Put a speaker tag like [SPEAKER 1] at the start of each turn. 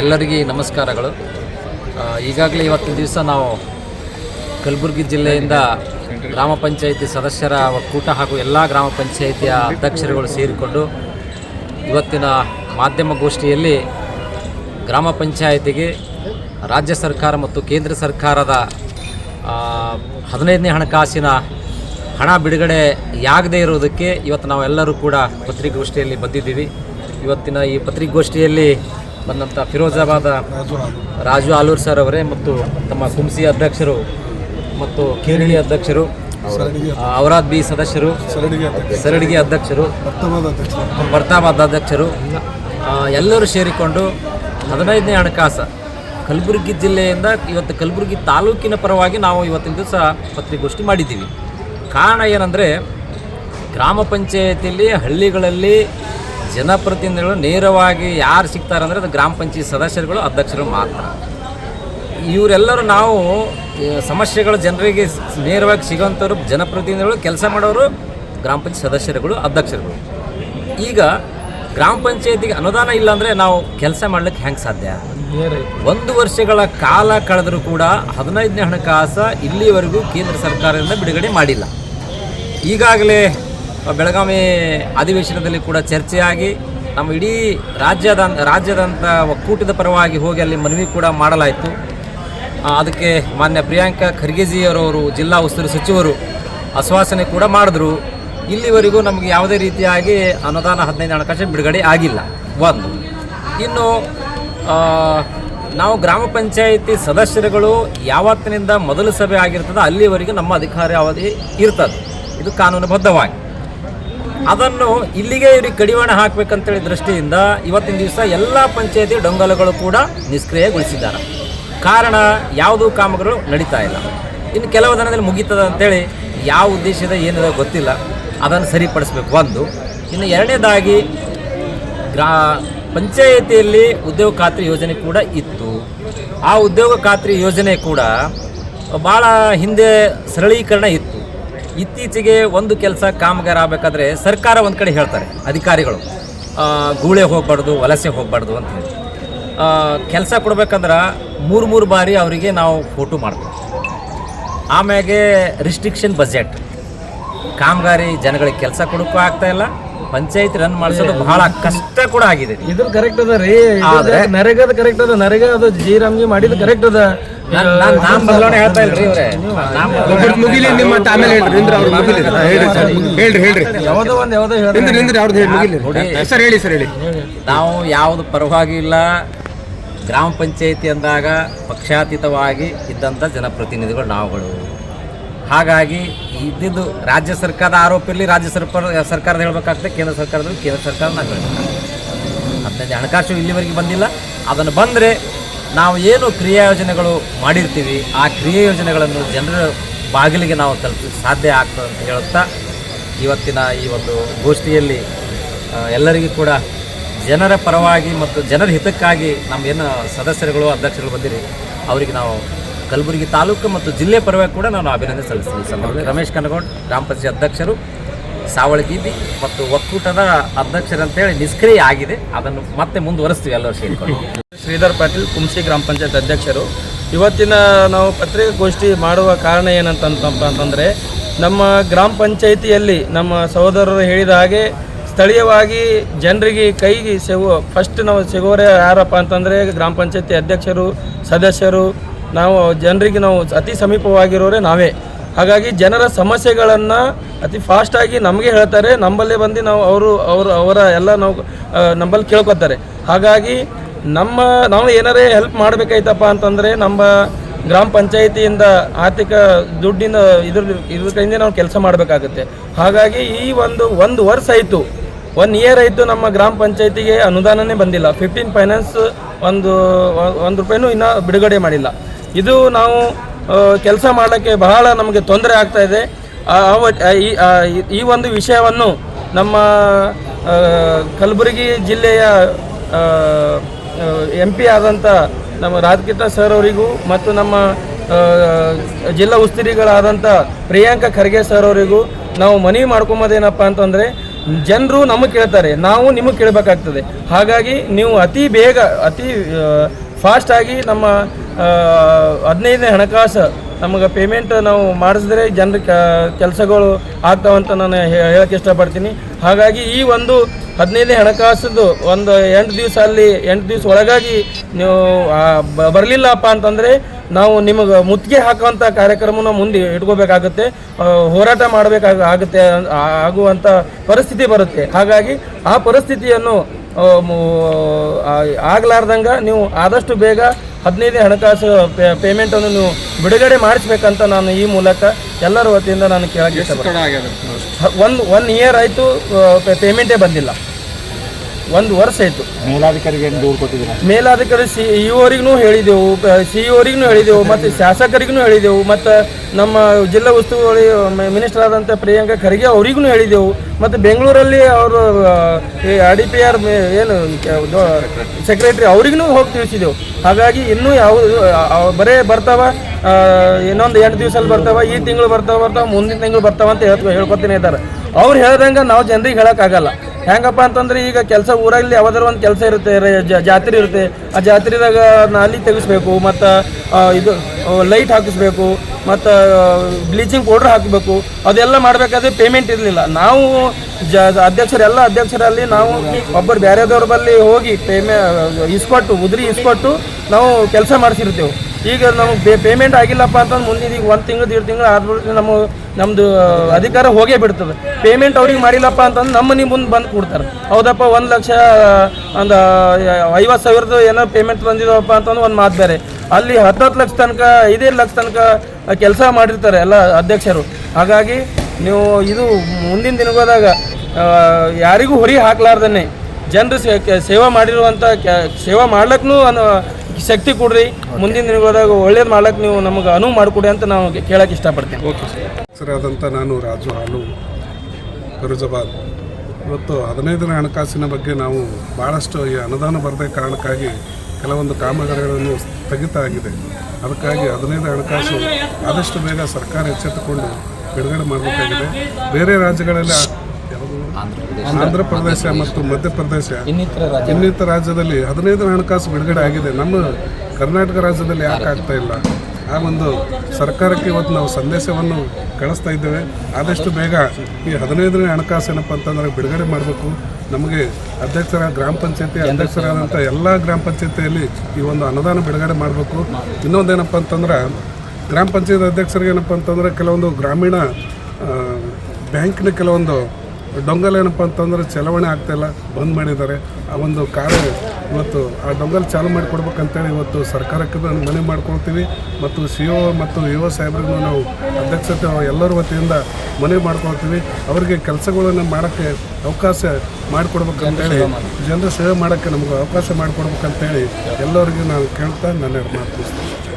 [SPEAKER 1] ಎಲ್ಲರಿಗೆ ನಮಸ್ಕಾರಗಳು. ಈಗಾಗಲೇ ಇವತ್ತಿನ ದಿವಸ ನಾವು ಕಲಬುರಗಿ ಜಿಲ್ಲೆಯಿಂದ ಗ್ರಾಮ ಪಂಚಾಯಿತಿ ಸದಸ್ಯರ ಒಕ್ಕೂಟ ಹಾಗೂ ಎಲ್ಲ ಗ್ರಾಮ ಪಂಚಾಯಿತಿಯ ಅಧ್ಯಕ್ಷರುಗಳು ಸೇರಿಕೊಂಡು ಇವತ್ತಿನ ಮಾಧ್ಯಮ ಗೋಷ್ಠಿಯಲ್ಲಿ ಗ್ರಾಮ ಪಂಚಾಯಿತಿಗೆ ರಾಜ್ಯ ಸರ್ಕಾರ ಮತ್ತು ಕೇಂದ್ರ ಸರ್ಕಾರದ ಹದಿನೈದನೇ ಹಣಕಾಸಿನ ಹಣ ಬಿಡುಗಡೆ ಆಗದೇ ಇರೋದಕ್ಕೆ ಇವತ್ತು ನಾವೆಲ್ಲರೂ ಕೂಡ ಪತ್ರಿಕಾಗೋಷ್ಠಿಯಲ್ಲಿ ಬಂದಿದ್ದೀವಿ. ಇವತ್ತಿನ ಈ ಪತ್ರಿಕಾಗೋಷ್ಠಿಯಲ್ಲಿ ಬಂದಂಥ ಫಿರೋಜಾಬಾದ ರಾಜು ಆಲೂರ್ ಸರ್ ಅವರೇ ಮತ್ತು ತಮ್ಮ ಕುಂಸಿ ಅಧ್ಯಕ್ಷರು ಮತ್ತು ಕೇರಳಿ ಅಧ್ಯಕ್ಷರು ಅವರಾದ್ ಬಿ ಸದಸ್ಯರು ಸರಡಿಗೆ ಅಧ್ಯಕ್ಷರು, ಬರ್ತಾಬಾದ ಅಧ್ಯಕ್ಷರು ಎಲ್ಲರೂ ಸೇರಿಕೊಂಡು ಹದಿನೈದನೇ ಹಣಕಾಸು ಕಲಬುರಗಿ ಜಿಲ್ಲೆಯಿಂದ ಇವತ್ತು ಕಲಬುರಗಿ ತಾಲೂಕಿನ ಪರವಾಗಿ ನಾವು ಇವತ್ತಿನ ದಿವಸ ಪತ್ರಿಕಾಗೋಷ್ಠಿ ಮಾಡಿದ್ದೀವಿ. ಕಾರಣ ಏನಂದರೆ ಗ್ರಾಮ ಪಂಚಾಯತಿಯಲ್ಲಿ ಹಳ್ಳಿಗಳಲ್ಲಿ ಜನಪ್ರತಿನಿಧಿಗಳು ನೇರವಾಗಿ ಯಾರು ಸಿಗ್ತಾರೆ ಅಂದರೆ ಅದು ಗ್ರಾಮ ಪಂಚಾಯತ್ ಸದಸ್ಯರುಗಳು, ಅಧ್ಯಕ್ಷರು ಮಾತ್ರ. ಇವರೆಲ್ಲರೂ ನಾವು ಸಮಸ್ಯೆಗಳು ಜನರಿಗೆ ನೇರವಾಗಿ ಸಿಗೋಂಥವ್ರು ಜನಪ್ರತಿನಿಧಿಗಳು, ಕೆಲಸ ಮಾಡೋರು ಗ್ರಾಮ ಪಂಚಾಯತ್ ಸದಸ್ಯರುಗಳು, ಅಧ್ಯಕ್ಷರುಗಳು. ಈಗ ಗ್ರಾಮ ಪಂಚಾಯತಿಗೆ ಅನುದಾನ ಇಲ್ಲ ಅಂದರೆ ನಾವು ಕೆಲಸ ಮಾಡ್ಲಿಕ್ಕೆ ಹೆಂಗೆ ಸಾಧ್ಯ? ಒಂದು ವರ್ಷಗಳ ಕಾಲ ಕಳೆದರೂ ಕೂಡ ಹದಿನೈದನೇ ಹಣಕಾಸು ಇಲ್ಲಿವರೆಗೂ ಕೇಂದ್ರ ಸರ್ಕಾರದಿಂದ ಬಿಡುಗಡೆ ಮಾಡಿಲ್ಲ. ಈಗಾಗಲೇ ಬೆಳಗಾವಿ ಅಧಿವೇಶನದಲ್ಲಿ ಕೂಡ ಚರ್ಚೆಯಾಗಿ ನಮ್ಮ ಇಡೀ ರಾಜ್ಯದ ರಾಜ್ಯದಂಥ ಒಕ್ಕೂಟದ ಪರವಾಗಿ ಹೋಗಿ ಅಲ್ಲಿ ಮನವಿ ಕೂಡ ಮಾಡಲಾಯಿತು. ಅದಕ್ಕೆ ಮಾನ್ಯ ಪ್ರಿಯಾಂಕಾ ಖರ್ಗೆಜಿಯವರವರು ಜಿಲ್ಲಾ ಉಸ್ತುವಾರಿ ಸಚಿವರು ಆಶ್ವಾಸನೆ ಕೂಡ ಮಾಡಿದ್ರು. ಇಲ್ಲಿವರೆಗೂ ನಮಗೆ ಯಾವುದೇ ರೀತಿಯಾಗಿ ಅನುದಾನ ಹದಿನೈದು ಹಣಕಾಸು ಬಿಡುಗಡೆ ಆಗಿಲ್ಲ. ಒಂದು. ಇನ್ನು ನಾವು ಗ್ರಾಮ ಪಂಚಾಯಿತಿ ಸದಸ್ಯರುಗಳು ಯಾವತ್ತಿನಿಂದ ಮೊದಲ ಸಭೆ ಆಗಿರ್ತದೆ ಅಲ್ಲಿವರೆಗೂ ನಮ್ಮ ಅಧಿಕಾರ ಅವಧಿ ಇರ್ತದೆ. ಇದು ಕಾನೂನುಬದ್ಧವಾಗಿ. ಅದನ್ನು ಇಲ್ಲಿಗೆ ಇವ್ರಿಗೆ ಕಡಿವಾಣ ಹಾಕಬೇಕಂತೇಳಿ ದೃಷ್ಟಿಯಿಂದ ಇವತ್ತಿನ ದಿವಸ ಎಲ್ಲ ಪಂಚಾಯತಿ ಡೊಂಗಲಗಳು ಕೂಡ ನಿಷ್ಕ್ರಿಯಗೊಳಿಸಿದ್ದಾರೆ. ಕಾರಣ ಯಾವುದು ಕಾಮಗಳು ನಡೀತಾ ಇಲ್ಲ. ಇನ್ನು ಕೆಲವು ದಿನದಲ್ಲಿ ಮುಗೀತದ ಅಂತೇಳಿ ಯಾವ ಉದ್ದೇಶದ ಏನಿದೆ ಗೊತ್ತಿಲ್ಲ. ಅದನ್ನು ಸರಿಪಡಿಸ್ಬೇಕು ಒಂದು. ಇನ್ನು ಎರಡನೇದಾಗಿ ಗ್ರಾ ಪಂಚಾಯತಿಯಲ್ಲಿ ಉದ್ಯೋಗ ಖಾತ್ರಿ ಯೋಜನೆ ಕೂಡ ಇತ್ತು. ಆ ಉದ್ಯೋಗ ಖಾತ್ರಿ ಯೋಜನೆ ಕೂಡ ಭಾಳ ಹಿಂದೆ ಸರಳೀಕರಣ ಇತ್ತು. ಇತ್ತೀಚೆಗೆ ಒಂದು ಕೆಲಸ ಕಾಮಗಾರ ಆಗಬೇಕಾದ್ರೆ ಸರ್ಕಾರ ಒಂದು ಕಡೆ ಹೇಳ್ತಾರೆ, ಅಧಿಕಾರಿಗಳು. ಗೂಳೆ ಹೋಗ್ಬಾರ್ದು, ವಲಸೆ ಹೋಗಬಾರ್ದು ಅಂತ ಹೇಳಿ. ಕೆಲಸ ಕೊಡ್ಬೇಕಂದ್ರೆ ಮೂರು ಮೂರು ಬಾರಿ ಅವರಿಗೆ ನಾವು ಫೋಟೋ ಮಾಡಬೇಕು. ಆಮ್ಯಾಗೆ ರಿಸ್ಟ್ರಿಕ್ಷನ್ ಬಜೆಟ್ ಕಾಮಗಾರಿ ಜನಗಳಿಗೆ ಕೆಲಸ ಕೊಡೋಕ್ಕೂ ಆಗ್ತಾಯಿಲ್ಲ ಪಂಚಾಯತ್ ರನ್ ಮಾಡಿಸೋದು ಬಹಳ ಕಷ್ಟ ಕೂಡ ಆಗಿದೆ.
[SPEAKER 2] ಇದ್ರ ಕರೆಕ್ಟ್ ಅದ ರೀ.
[SPEAKER 1] ಆದ್ರೆ-
[SPEAKER 2] ನರೇಗದ ಕರೆಕ್ಟ್ ಅದ. ನರೇಗ ಅದು. ಜಿ ಮಾಡಿದ ಮಾಡಿದ್ ಕರೆಕ್ಟ್ ಅದ
[SPEAKER 1] ಬದಲಾವಣೆ ಹೇಳ್ತಾ ಇಲ್ರಿ ಇವ್ರೆ.
[SPEAKER 3] ಮುಗಿಲಿ ನಿಮ್ಮ ಮತ್ತೆ ಆಮೇಲೆ ಹೇಳ್ರಿ. ನಿಂದ್ರ ಅವ್ರು ಮುಗಿಲಿ ಹಾ, ಹೇಳ್ರಿ ಸರ್ ಹೇಳ್ರಿ ಹೇಳ್ರಿ.
[SPEAKER 2] ಯಾವ್ದೋ ಒಂದ್ ಯಾವ್ದೋ ಹೇಳ್ತಾರೆ
[SPEAKER 3] ನಿಂದ್ರ ನಿಂದ್ರ ಅವ್ರದ್ದು ಹೇಳಿ ಮುಗಿಲಿ. ಸರ್ ಹೇಳಿ ಸರ್ ಹೇಳಿ.
[SPEAKER 1] ನಾವು ಯಾವ್ದು ಪರವಾಗಿ ಇಲ್ಲ. ಗ್ರಾಮ ಪಂಚಾಯತಿ ಅಂದಾಗ ಪಕ್ಷಾತೀತವಾಗಿ ಇದ್ದಂಥ ಜನಪ್ರತಿನಿಧಿಗಳು ನಾವುಗಳು. ಹಾಗಾಗಿ ಇದ್ದಿದ್ದು ರಾಜ್ಯ ಸರ್ಕಾರದ ಆರೋಪ ಇರಲಿ, ರಾಜ್ಯ ಸರ್ಕಾರ ಸರ್ಕಾರದ ಹೇಳಬೇಕಾಗ್ತದೆ, ಕೇಂದ್ರ ಸರ್ಕಾರದಲ್ಲಿ ಕೇಂದ್ರ ಸರ್ಕಾರ ಅಂತಂದು ಹಣಕಾಸು ಇಲ್ಲಿವರೆಗೆ ಬಂದಿಲ್ಲ. ಅದನ್ನು ಬಂದರೆ ನಾವು ಏನು ಕ್ರಿಯಾ ಯೋಜನೆಗಳು ಮಾಡಿರ್ತೀವಿ, ಆ ಕ್ರಿಯಾ ಯೋಜನೆಗಳನ್ನು ಜನರ ಬಾಗಿಲಿಗೆ ನಾವು ತಲುಪಿಸಿ ಸಾಧ್ಯ ಆಗ್ತದೆ ಅಂತ ಹೇಳುತ್ತಾ, ಇವತ್ತಿನ ಈ ಒಂದು ಗೋಷ್ಠಿಯಲ್ಲಿ ಎಲ್ಲರಿಗೂ ಕೂಡ ಜನರ ಪರವಾಗಿ ಮತ್ತು ಜನರ ಹಿತಕ್ಕಾಗಿ ನಮ್ಮ ಏನು ಸದಸ್ಯರುಗಳು, ಅಧ್ಯಕ್ಷರುಗಳು ಬಂದಿರಿ, ಅವರಿಗೆ ನಾವು ಕಲಬುರಗಿ ತಾಲೂಕು ಮತ್ತು ಜಿಲ್ಲೆ ಪರವಾಗಿ ಕೂಡ ನಾನು ಅಭಿನಂದನೆ ಸಲ್ಲಿಸ್ತೀನಿ ಸಂದರ್ಭದಲ್ಲಿ ರಮೇಶ್ ಕನಗೌಡ್ ಗ್ರಾಮ ಪಂಚಾಯತ್ ಅಧ್ಯಕ್ಷರು, ಸಾವಳಿ ಬೀದಿ ಮತ್ತು ಒಕ್ಕೂಟದ ಅಧ್ಯಕ್ಷರಂತೇಳಿ ನಿಷ್ಕ್ರಿಯ ಆಗಿದೆ. ಅದನ್ನು ಮತ್ತೆ ಮುಂದುವರಿಸ್ತೀವಿ ಎಲ್ಲರೂ ಸೇರಿಕೊಂಡು.
[SPEAKER 2] ಶ್ರೀಧರ್ ಪಾಟೀಲ್, ಕುಂಸಿ ಗ್ರಾಮ ಪಂಚಾಯತ್ ಅಧ್ಯಕ್ಷರು. ಇವತ್ತಿನ ನಾವು ಪತ್ರಿಕಾಗೋಷ್ಠಿ ಮಾಡುವ ಕಾರಣ ಏನಂತಂತಪ್ಪ ಅಂತಂದರೆ, ನಮ್ಮ ಗ್ರಾಮ ಪಂಚಾಯಿತಿಯಲ್ಲಿ ನಮ್ಮ ಸಹೋದರರು ಹೇಳಿದ ಹಾಗೆ ಸ್ಥಳೀಯವಾಗಿ ಜನರಿಗೆ ಕೈಗೆ ಸಿಗುವ ಫಸ್ಟ್ ನಾವು ಸಿಗೋರೆ ಯಾರಪ್ಪ ಅಂತಂದರೆ ಗ್ರಾಮ ಪಂಚಾಯತಿ ಅಧ್ಯಕ್ಷರು, ಸದಸ್ಯರು ನಾವು ಜನರಿಗೆ ನಾವು ಅತಿ ಸಮೀಪವಾಗಿರೋರೆ ನಾವೇ. ಹಾಗಾಗಿ ಜನರ ಸಮಸ್ಯೆಗಳನ್ನು ಅತಿ ಫಾಸ್ಟಾಗಿ ನಮಗೆ ಹೇಳ್ತಾರೆ, ನಮ್ಮಲ್ಲೇ ಬಂದು ನಾವು ಅವರು ಅವರು, ಅವರ ಎಲ್ಲ ನಾವು ನಂಬಲ್ಲಿ ಕೇಳ್ಕೊತಾರೆ. ಹಾಗಾಗಿ ನಮ್ಮ, ನಾವು ಏನಾರೇ ಹೆಲ್ಪ್ ಮಾಡಬೇಕಾಯ್ತಪ್ಪ ಅಂತಂದರೆ ನಮ್ಮ ಗ್ರಾಮ ಪಂಚಾಯಿತಿಯಿಂದ ಆರ್ಥಿಕ ದುಡ್ಡಿನ ಇದ್ರ ಇದ್ರ ಕೈಯಿಂದ ನಾವು ಕೆಲಸ ಮಾಡಬೇಕಾಗುತ್ತೆ. ಹಾಗಾಗಿ ಈ ಒಂದು ಒಂದು ವರ್ಷ ಆಯಿತು. ಒನ್ ಇಯರ್ ಆಯಿತು ನಮ್ಮ ಗ್ರಾಮ ಪಂಚಾಯಿತಿಗೆ ಅನುದಾನನೇ ಬಂದಿಲ್ಲ. ಫಿಫ್ಟೀನ್ ಫೈನಾನ್ಸ್ ಒಂದು ಒಂದು ರೂಪಾಯಿನೂ ಇನ್ನೂ ಬಿಡುಗಡೆ ಮಾಡಿಲ್ಲ. ಇದು ನಾವು ಕೆಲಸ ಮಾಡಲಿಕ್ಕೆ ಬಹಳ ನಮಗೆ ತೊಂದರೆ ಆಗ್ತಾ ಇದೆ. ಈ- ಒಂದು ವಿಷಯವನ್ನು ನಮ್ಮ ಕಲಬುರಗಿ ಜಿಲ್ಲೆಯ ಎಂ ಪಿ ಆದಂಥ ನಮ್ಮ ರಾಜಕೀತ ಸರ್ ಅವರಿಗೂ ಮತ್ತು ನಮ್ಮ ಜಿಲ್ಲಾ ಉಸ್ತುರಿಗಳಾದಂಥ ಪ್ರಿಯಾಂಕ ಖರ್ಗೆ ಸರ್ ಅವರಿಗೂ ನಾವು ಮನವಿ ಮಾಡ್ಕೊಂಬೋದೇನಪ್ಪ ಅಂತಂದರೆ, ಜನರು ನಮಗೆ ಕೇಳ್ತಾರೆ, ನಾವು ನಿಮಗೆ ಕೇಳಬೇಕಾಗ್ತದೆ. ಹಾಗಾಗಿ ನೀವು ಅತಿ ಬೇಗ, ಅತಿ ಫಾಸ್ಟಾಗಿ ನಮ್ಮ ಹದಿನೈದನೇ ಹಣಕಾಸು ನಮಗೆ ಪೇಮೆಂಟ್ ನಾವು ಮಾಡಿಸಿದ್ರೆ ಜನರ ಕೆಲಸಗಳು ಆಗ್ತಾವಂತ ನಾನು ಹೇಳಕ್ಕೆ ಇಷ್ಟಪಡ್ತೀನಿ. ಹಾಗಾಗಿ ಈ ಒಂದು ಹದಿನೈದನೇ ಹಣಕಾಸದ್ದು ಒಂದು ಎಂಟು ದಿವಸ ಅಲ್ಲಿ, ಎಂಟು ದಿವಸ ಒಳಗಾಗಿ ನೀವು ಬರಲಿಲ್ಲಪ್ಪ ಅಂತಂದರೆ ನಾವು ನಿಮಗೆ ಮುತ್ತಿಗೆ ಹಾಕುವಂಥ ಕಾರ್ಯಕ್ರಮನ ಮುಂದೆ ಇಟ್ಕೋಬೇಕಾಗುತ್ತೆ ಹೋರಾಟ ಮಾಡಬೇಕಾಗ, ಆಗುತ್ತೆ ಆಗುವಂಥ ಪರಿಸ್ಥಿತಿ ಬರುತ್ತೆ. ಹಾಗಾಗಿ ಆ ಪರಿಸ್ಥಿತಿಯನ್ನು ಆಗ್ಲಾರ್ದಂಗ ನೀವು ಆದಷ್ಟು ಬೇಗ ಹದಿನೈದು ಹಣಕಾಸು ಪೇ- ಪೇಮೆಂಟನ್ನು ನೀವು ಬಿಡುಗಡೆ ಮಾಡಿಸ್ಬೇಕಂತ ನಾನು ಈ ಮೂಲಕ ಎಲ್ಲರ ವತಿಯಿಂದ ನಾನು ಕೇಳಕ್ಕೆ ಒಂದು ಒನ್ ಇಯರ್ ಆಯಿತು ಪೇಮೆಂಟೇ ಬಂದಿಲ್ಲ. ಒಂದು ವರ್ಷ ಆಯಿತು.
[SPEAKER 3] ಮೇಲಾಧಿಕಾರಿಗೆ
[SPEAKER 2] ಮೇಲಾಧಿಕಾರಿ ಸಿ ಇಒರಿಗೂ ಹೇಳಿದೆವು ಸಿ ಇಒರಿಗೂ ಹೇಳಿದೆವು ಮತ್ತು ಶಾಸಕರಿಗೂ ಹೇಳಿದೆವು ಮತ್ತು ನಮ್ಮ ಜಿಲ್ಲಾ ಉಸ್ತುವಾರಿ ಮಿನಿಸ್ಟರ್ ಆದಂಥ ಪ್ರಿಯಾಂಕಾ ಖರ್ಗೆ ಅವರಿಗೂ ಹೇಳಿದೆವು. ಮತ್ತು ಬೆಂಗಳೂರಲ್ಲಿ ಅವರು ಈ ಆರ್ ಡಿ ಪಿ ಆರ್ ಏನು ಸೆಕ್ರೆಟ್ರಿ ಅವ್ರಿಗೂ ಹೋಗಿ ತಿಳಿಸಿದೆವು. ಹಾಗಾಗಿ ಇನ್ನೂ ಯಾವ ಬರೇ ಬರ್ತಾವ ಇನ್ನೊಂದು ಎಂಟು ದಿವಸಲ್ಲಿ ಬರ್ತಾವ, ಈ ತಿಂಗಳು ಬರ್ತಾವ ಬರ್ತಾವ, ಮುಂದಿನ ತಿಂಗಳು ಬರ್ತಾವ ಅಂತ ಹೇಳ್ಕೊ ಹೇಳ್ಕೊತೀನಿ ಇದ್ದಾರೆ. ಅವ್ರು ಹೇಳ್ದಂಗೆ ನಾವು ಜನರಿಗೆ ಹೇಳೋಕ್ಕಾಗಲ್ಲ. ಹೆಂಗಪ್ಪ ಅಂತಂದ್ರೆ ಈಗ ಕೆಲಸ ಊರಲ್ಲಿ ಯಾವ್ದಾರ ಒಂದು ಕೆಲಸ ಇರುತ್ತೆ ಜಾತ್ರೆ ಇರುತ್ತೆ. ಆ ಜಾತ್ರೆದಾಗ ನಾಲಿ ತೆಗಿಸ್ಬೇಕು, ಮತ್ತು ಇದು ಲೈಟ್ ಹಾಕಿಸ್ಬೇಕು, ಮತ್ತು ಬ್ಲೀಚಿಂಗ್ ಪೌಡ್ರ್ ಹಾಕಬೇಕು, ಅದೆಲ್ಲ ಮಾಡಬೇಕಾದ್ರೆ ಪೇಮೆಂಟ್ ಇರಲಿಲ್ಲ. ನಾವು ಜ ಅಧ್ಯಕ್ಷರೆಲ್ಲ ಅಧ್ಯಕ್ಷರಲ್ಲಿ ನಾವು ಒಬ್ಬರು ಬೇರೆದವ್ರ ಬಳಿ ಹೋಗಿ ಪೇಮೆ ಇಸ್ಕೊಟ್ಟು, ಉದ್ರಿ ಇಸ್ಕೊಟ್ಟು ನಾವು ಕೆಲಸ ಮಾಡಿಸಿರ್ತೇವೆ. ಈಗ ನಮಗೆ ಪೇಮೆಂಟ್ ಆಗಿಲ್ಲಪ್ಪ ಅಂತಂದ್ರೆ ಮುಂದಿನ ಈಗ ಒಂದು ತಿಂಗಳು ಎರಡು ತಿಂಗಳು ಆದ್ಬಿಟ್ಟು ನಮ್ಮ ನಮ್ಮದು ಅಧಿಕಾರ ಹೋಗೇ ಬಿಡ್ತದೆ. ಪೇಮೆಂಟ್ ಅವ್ರಿಗೆ ಮಾಡಿಲ್ಲಪ್ಪ ಅಂತಂದ್ರೆ ನಮ್ಮ ನೀವು ಮುಂದೆ ಬಂದು ಕೊಡ್ತಾರೆ. ಹೌದಪ್ಪ, ಒಂದು ಲಕ್ಷ ಒಂದು ಐವತ್ತು ಸಾವಿರದ ಏನೋ ಪೇಮೆಂಟ್ ಬಂದಿದವಪ್ಪ ಅಂತಂದ್ರೆ ಒಂದು ಮಾತು ಬೇರೆ. ಅಲ್ಲಿ ಹತ್ತತ್ತು ಲಕ್ಷ ತನಕ, ಐದೈದು ಲಕ್ಷ ತನಕ ಕೆಲಸ ಮಾಡಿರ್ತಾರೆ ಎಲ್ಲ ಅಧ್ಯಕ್ಷರು. ಹಾಗಾಗಿ ನೀವು ಇದು ಮುಂದಿನ ದಿನಗೋದಾಗ ಯಾರಿಗೂ ಹೊರಿ ಹಾಕ್ಲಾರ್ದನ್ನೇ ಜನರು ಸೇವೆ ಮಾಡಿರುವಂಥ ಸೇವಾ ಮಾಡ್ಲಕ್ಕೂ ಶಕ್ತಿ ಕೊಡ್ರಿ. ಮುಂದಿನ ದಿನಗಳಾಗ ಒಳ್ಳೇದು ಮಾಡ್ಲಕ್ಕೆ ನೀವು ನಮಗೆ ಅನುವು ಮಾಡಿಕೊಡಿ ಅಂತ ನಾವು ಕೇಳಕ್ಕೆ ಇಷ್ಟಪಡ್ತೀನಿ.
[SPEAKER 4] ಹೆಸರಾದಂಥ ನಾನು ರಾಜು ಹಾಲು ಫಿರೋಜಾಬಾದ್. ಇವತ್ತು ಹದಿನೈದನೇ ಹಣಕಾಸಿನ ಬಗ್ಗೆ ನಾವು ಭಾಳಷ್ಟು ಈ ಅನುದಾನ ಬರದೇ ಕಾರಣಕ್ಕಾಗಿ ಕೆಲವೊಂದು ಕಾಮಗಾರಿಗಳನ್ನು ಸ್ಥಗಿತ ಆಗಿದೆ. ಅದಕ್ಕಾಗಿ ಹದಿನೈದು ಹಣಕಾಸು ಆದಷ್ಟು ಬೇಗ ಸರ್ಕಾರ ಎಚ್ಚೆತ್ತುಕೊಂಡು ಬಿಡುಗಡೆ ಮಾಡಬೇಕಾಗಿದೆ. ಬೇರೆ ರಾಜ್ಯಗಳಲ್ಲಿ? ಆಂಧ್ರ ಪ್ರದೇಶ ಮತ್ತು ಮಧ್ಯಪ್ರದೇಶ.
[SPEAKER 2] ಇನ್ನಿತರ ರಾಜ್ಯ
[SPEAKER 4] ಇನ್ನಿತರ ರಾಜ್ಯದಲ್ಲಿ ಹದಿನೈದು ಹಣಕಾಸು ಬಿಡುಗಡೆ ಆಗಿದೆ. ನಮ್ಮ ಕರ್ನಾಟಕ ರಾಜ್ಯದಲ್ಲಿ ಯಾಕೆ ಆಗ್ತಾ ಇಲ್ಲ? ಆ ಒಂದು ಸರ್ಕಾರಕ್ಕೆ ಇವತ್ತು ನಾವು ಸಂದೇಶವನ್ನು ಕಳಿಸ್ತಾ ಇದ್ದೇವೆ. ಆದಷ್ಟು ಬೇಗ ಈ ಹದಿನೈದನೇ ಹಣಕಾಸು ಏನಪ್ಪ ಅಂತಂದ್ರೆ ಬಿಡುಗಡೆ ಮಾಡಬೇಕು. ನಮಗೆ ಅಧ್ಯಕ್ಷರ ಗ್ರಾಮ ಪಂಚಾಯತಿ ಅಧ್ಯಕ್ಷರಾದಂಥ ಎಲ್ಲ ಗ್ರಾಮ ಪಂಚಾಯತಿಯಲ್ಲಿ ಈ ಒಂದು ಅನುದಾನ ಬಿಡುಗಡೆ ಮಾಡಬೇಕು. ಇನ್ನೊಂದೇನಪ್ಪ ಅಂತಂದ್ರೆ ಗ್ರಾಮ ಪಂಚಾಯತ್ ಅಧ್ಯಕ್ಷರಿಗೆ ಏನಪ್ಪ ಅಂತಂದ್ರೆ ಕೆಲವೊಂದು ಗ್ರಾಮೀಣ ಬ್ಯಾಂಕ್ನ ಕೆಲವೊಂದು ಡೊಂಗಲ್ ಏನಪ್ಪ ಅಂತಂದ್ರೆ ಚಲಾವಣೆ ಆಗ್ತಾಯಿಲ್ಲ ಬಂದ್ ಮಾಡಿದ್ದಾರೆ. ಆ ಒಂದು ಕಾರ್ಯ ಇವತ್ತು ಆ ಡೊಂಗಲ್ ಚಾಲು ಮಾಡಿ ಕೊಡ್ಬೇಕಂತೇಳಿ ಇವತ್ತು ಸರ್ಕಾರಕ್ಕೆ ನಾನು ಮನವಿ ಮಾಡ್ಕೊಳ್ತೀವಿ. ಮತ್ತು ಸಿ ಒ ಮತ್ತು ಯು ಒ ಸಾಹೇಬ್ರಿಗೂ ನಾವು ಅಧ್ಯಕ್ಷತೆ ಎಲ್ಲರ ವತಿಯಿಂದ ಮನವಿ ಮಾಡ್ಕೊಳ್ತೀವಿ. ಅವರಿಗೆ ಕೆಲಸಗಳನ್ನು ಮಾಡೋಕ್ಕೆ ಅವಕಾಶ ಮಾಡಿಕೊಡ್ಬೇಕಂತೇಳಿ, ಜನರ ಸೇವೆ ಮಾಡೋಕ್ಕೆ ನಮಗೆ ಅವಕಾಶ ಮಾಡಿಕೊಡ್ಬೇಕಂತೇಳಿ ಎಲ್ಲರಿಗೂ ನಾನು ಕೇಳ್ತಾ ನನ್ನ ಮಾತು